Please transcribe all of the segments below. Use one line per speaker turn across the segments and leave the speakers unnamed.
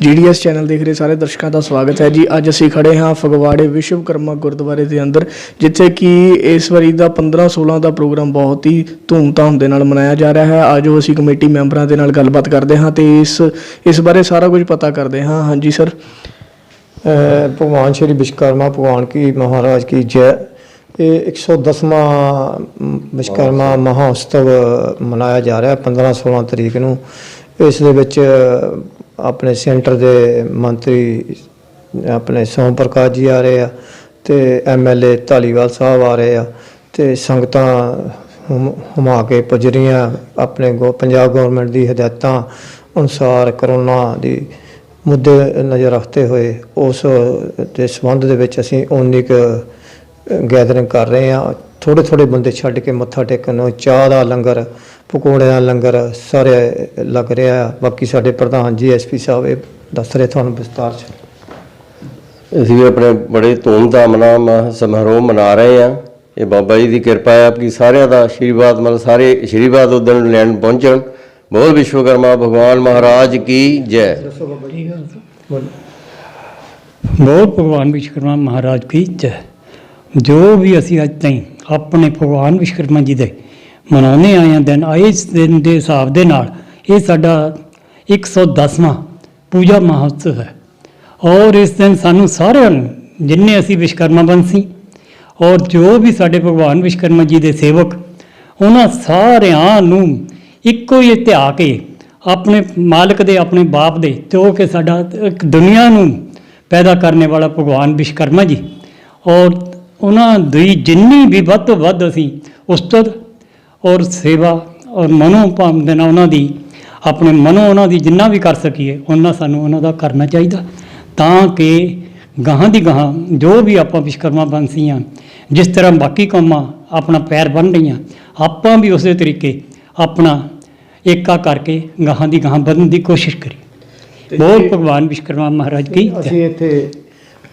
GDS channel ਦੇਖ ਰਹੇ ਸਾਰੇ ਦਰਸ਼ਕਾਂ ਦਾ ਸਵਾਗਤ ਹੈ ਜੀ। ਅੱਜ ਅਸੀਂ ਖੜੇ ਹਾਂ ਫਗਵਾੜੇ ਵਿਸ਼ਵਕਰਮਾ ਗੁਰਦੁਆਰੇ ਦੇ ਅੰਦਰ, ਜਿੱਥੇ ਕਿ ਇਸ ਵਾਰੀ ਦਾ 15-16 ਦਾ ਪ੍ਰੋਗਰਾਮ ਬਹੁਤ ਹੀ ਧੂਮਧਾਮ ਦੇ ਨਾਲ ਮਨਾਇਆ ਜਾ ਰਿਹਾ ਹੈ। ਆਜੋ ਅਸੀਂ ਕਮੇਟੀ ਮੈਂਬਰਾਂ ਦੇ ਨਾਲ ਗੱਲਬਾਤ ਕਰਦੇ ਹਾਂ ਤੇ ਇਸ ਇਸ ਬਾਰੇ ਸਾਰਾ ਕੁਝ ਪਤਾ ਕਰਦੇ ਹਾਂ। ਹਾਂਜੀ, ਸਰ।
ਭਗਵਾਨ ਸ਼੍ਰੀ ਵਿਸ਼ਵਕਰਮਾ, ਭਗਵਾਨ ਕੀ ਮਹਾਰਾਜ ਕੀ ਜੈ। ਇਹ 110ਵਾਂ ਵਿਸ਼ਵਕਰਮਾ ਮਹਾਉਤਸਵ ਮਨਾਇਆ ਜਾ ਰਿਹਾ 15-16 ਤਰੀਕ ਨੂੰ। ਇਸ ਦੇ ਵਿੱਚ ਆਪਣੇ ਸੈਂਟਰ ਦੇ ਮੰਤਰੀ ਆਪਣੇ ਸੋਮ ਪ੍ਰਕਾਸ਼ ਜੀ ਆ ਰਹੇ ਆ ਤੇ ਐਮਐਲਏ ਧਾਲੀਵਾਲ ਸਾਹਿਬ ਆ ਰਹੇ ਆ ਤੇ ਸੰਗਤਾਂ ਹੁਮ- ਹੁਮਾ ਕੇ ਪੁੱਜ ਰਹੀਆਂ ਆਪਣੇ ਗੋ- ਪੰਜਾਬ ਗਵਰਨਮੈਂਟ ਦੀ ਹਦਾਇਤਾਂ ਅਨੁਸਾਰ ਕਰੋਨਾ ਦੀ ਮੁੱਦੇ ਨਜ਼ਰ ਰੱਖਦੇ ਹੋਏ ਉਸ ਦੇ ਸੰਬੰਧ ਦੇ ਵਿੱਚ ਅਸੀਂ ਓਨੀ ਕੁ ਗੈਦਰਿੰਗ ਕਰ ਰਹੇ ਹਾਂ। ਥੋੜੇ ਥੋੜੇ ਬੰਦੇ ਛੱਡ ਕੇ ਮੱਥਾ ਟੇਕਣ ਨੂੰ ਚਾਹ ਦਾ ਲੰਗਰ ਪਕੌੜਿਆਂ ਦਾ ਲੰਗਰ ਸਾਰੇ ਲੱਗ ਰਿਹਾ ਆ। ਬਾਕੀ ਸਾਡੇ ਪ੍ਰਧਾਨ ਜੀ ਐਸਪੀ ਸਾਹਿਬ ਇਹ ਦੱਸ ਰਹੇ ਤੁਹਾਨੂੰ ਵਿਸਤਾਰ ਚ।
ਅਸੀਂ ਵੀ ਆਪਣੇ ਬੜੇ ਧੂਮਧਾਮ ਨਾਲ ਸਮਾਰੋਹ ਮਨਾ ਰਹੇ ਹਾਂ ਇਹ ਬਾਬਾ ਜੀ ਦੀ ਕਿਰਪਾ ਹੈ ਕਿ ਸਾਰਿਆਂ ਦਾ ਆਸ਼ੀਰਵਾਦ ਮਤਲਬ ਸਾਰੇ ਆਸ਼ੀਰਵਾਦ ਉਦੋਂ ਲੈਣ ਪਹੁੰਚਣ। ਬੋਲ ਵਿਸ਼ਵਕਰਮਾ ਭਗਵਾਨ ਮਹਾਰਾਜ ਕੀ ਜੈ।
ਬਹੁਤ ਭਗਵਾਨ ਵਿਸ਼ਵਕਰਮਾ ਮਹਾਰਾਜ ਕੀ ਜੈ। ਜੋ ਵੀ ਅਸੀਂ ਅੱਜ ਤਾਈਂ ਆਪਣੇ ਭਗਵਾਨ ਵਿਸ਼ਵਕਰਮਾ ਜੀ ਦੇ ਮਨਾਉਂਦੇ ਆਏ ਹਾਂ ਦਿਨ, ਆਏ ਇਸ ਦਿਨ ਦੇ ਹਿਸਾਬ ਦੇ ਨਾਲ ਇਹ ਸਾਡਾ 110ਵਾਂ ਪੂਜਾ ਮਹੋਤਸਵ ਹੈ। ਔਰ ਇਸ ਦਿਨ ਸਾਨੂੰ ਸਾਰਿਆਂ ਨੂੰ, ਜਿੰਨੇ ਅਸੀਂ ਵਿਸ਼ਵਕਰਮਾ ਬੰਸੀ ਔਰ ਜੋ ਵੀ ਸਾਡੇ ਭਗਵਾਨ ਵਿਸ਼ਵਕਰਮਾ ਜੀ ਦੇ ਸੇਵਕ, ਉਹਨਾਂ ਸਾਰਿਆਂ ਨੂੰ ਇੱਕੋ ਹੀ ਧਿਆ ਕੇ ਆਪਣੇ ਮਾਲਕ ਦੇ, ਆਪਣੇ ਬਾਪ ਦੇ ਜੋ ਕਿ ਸਾਡਾ ਇੱਕ ਦੁਨੀਆ ਨੂੰ ਪੈਦਾ ਕਰਨ ਵਾਲਾ ਭਗਵਾਨ ਵਿਸ਼ਵਕਰਮਾ ਜੀ। ਔਰ ਉਹਨਾਂ ਦੀ ਜਿੰਨੀ ਵੀ ਵੱਧ ਤੋਂ ਵੱਧ ਅਸੀਂ ਉਸਤਤ ਔਰ ਸੇਵਾ ਔਰ ਮਨੋ ਭਾਵ ਦੇ ਨਾਲ ਉਹਨਾਂ ਦੀ ਆਪਣੇ ਮਨੋ ਉਹਨਾਂ ਦੀ ਜਿੰਨਾ ਵੀ ਕਰ ਸਕੀਏ ਉਹਨਾਂ ਸਾਨੂੰ ਉਹਨਾਂ ਦਾ ਕਰਨਾ ਚਾਹੀਦਾ ਤਾਂ ਕਿ ਗਾਹਾਂ ਦੀ ਗਾਹਾਂ ਜੋ ਵੀ ਆਪਾਂ ਵਿਸ਼ਵਕਰਮਾ ਬੰਸੀਆਂ ਜਿਸ ਤਰ੍ਹਾਂ ਬਾਕੀ ਕੌਮਾਂ ਆਪਣਾ ਪੈਰ ਬੰਨ ਰਹੀਆਂ ਆਪਾਂ ਵੀ ਉਸੇ ਤਰੀਕੇ ਆਪਣਾ ਏਕਾ ਕਰਕੇ ਗਾਹਾਂ ਦੀ ਗਾਹਾਂ ਵਧਣ ਦੀ ਕੋਸ਼ਿਸ਼ ਕਰੀ ਬਹੁਤ ਭਗਵਾਨ ਵਿਸ਼ਵਕਰਮਾ ਮਹਾਰਾਜ ਕੀ।
ਅਸੀਂ ਇੱਥੇ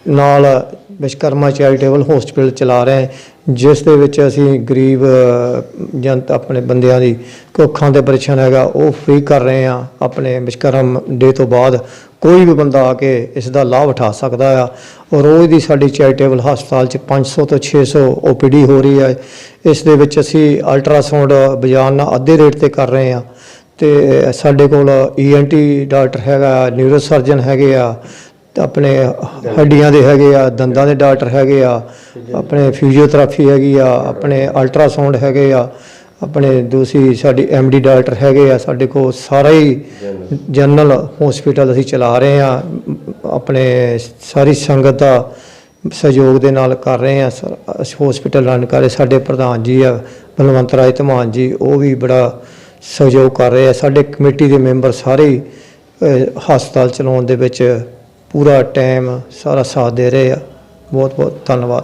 ਨਾਲ ਵਿਸ਼ਕਰਮਾ ਚੈਰੀਟੇਬਲ ਹਸਪੀਟਲ ਚਲਾ ਰਹੇ ਹਾਂ ਜਿਸ ਦੇ ਵਿੱਚ ਅਸੀਂ ਗਰੀਬ ਅ, ਆਪਣੇ ਬੰਦਿਆਂ ਦੀ ਕੋਈ ਅੱਖਾਂ ਦੇ ਪਰੇਸ਼ਾਨ ਹੈਗਾ ਉਹ ਫ੍ਰੀ ਕਰ ਰਹੇ ਹਾਂ ਆਪਣੇ ਵਿਸ਼ਕਰਮ ਡੇ ਤੋਂ ਬਾਅਦ। ਕੋਈ ਵੀ ਬੰਦਾ ਆ ਕੇ ਇਸ ਦਾ ਲਾਭ ਉਠਾ ਸਕਦਾ ਆ। ਔਰ ਰੋਜ਼ ਦੀ ਸਾਡੀ ਚੈਰੀਟੇਬਲ ਹਸਪਤਾਲ 'ਚ 500 ਤੋਂ 600 ਓਪੀਡੀ ਹੋ ਰਹੀ ਹੈ। ਇਸ ਦੇ ਵਿੱਚ ਅਸੀਂ ਅਲਟਰਾਸਾਊਂਡ ਬਾਜ਼ਾਰ ਨਾਲ ਅੱਧੇ ਰੇਟ ਤੇ ਕਰ ਰਹੇ ਹਾਂ। ਤੇ ਸਾਡੇ ਕੋਲ ਈਐਨਟੀ ਡਾਕਟਰ ਹੈਗਾ ਨਿਊਰੋ ਸਰਜਨ ਹੈਗੇ ਆ ਤੇ ਆਪਣੇ ਹੱਡੀਆਂ ਦੇ ਹੈਗੇ ਆ ਦੰਦਾਂ ਦੇ ਡਾਕਟਰ ਹੈਗੇ ਆ ਆਪਣੇ ਫਿਜ਼ੀਓਥੈਰੇਪੀ ਹੈਗੀ ਆ ਆਪਣੇ ਅਲਟਰਾਸਾਊਂਡ ਹੈਗੇ ਆ ਆਪਣੇ ਦੂਸਰੀ ਸਾਡੀ ਐਮਡੀ ਡਾਕਟਰ ਹੈਗੇ ਆ ਸਾਡੇ ਕੋਲ ਸਾਰਾ ਹੀ ਜਨਰਲ ਹਸਪੀਟਲ ਅਸੀਂ ਚਲਾ ਰਹੇ ਆ ਆਪਣੇ ਸਾਰੀ ਸੰਗਤ ਦਾ ਸਹਿਯੋਗ ਦੇ ਨਾਲ ਕਰ ਰਹੇ ਆ ਹਸਪੀਟਲ ਰਨ ਕਰ ਰਹੇ ਸਾਡੇ ਪ੍ਰਧਾਨ ਜੀ ਆ ਬਲਵੰਤ ਰਾਜ ਧਮਾਨ ਜੀ ਉਹ ਵੀ ਬੜਾ ਸਹਿਯੋਗ ਕਰ ਰਹੇ ਆ ਸਾਡੇ ਕਮੇਟੀ ਦੇ ਮੈਂਬਰ ਸਾਰੇ ਹੀ, ਹਸਪਤਾਲ ਚਲਾਉਣ ਦੇ ਵਿੱਚ ਪੂਰਾ ਟਾਈਮ ਸਾਰਾ ਸਾਥ ਦੇ ਰਹੇ ਆ। ਬਹੁਤ ਬਹੁਤ ਧੰਨਵਾਦ।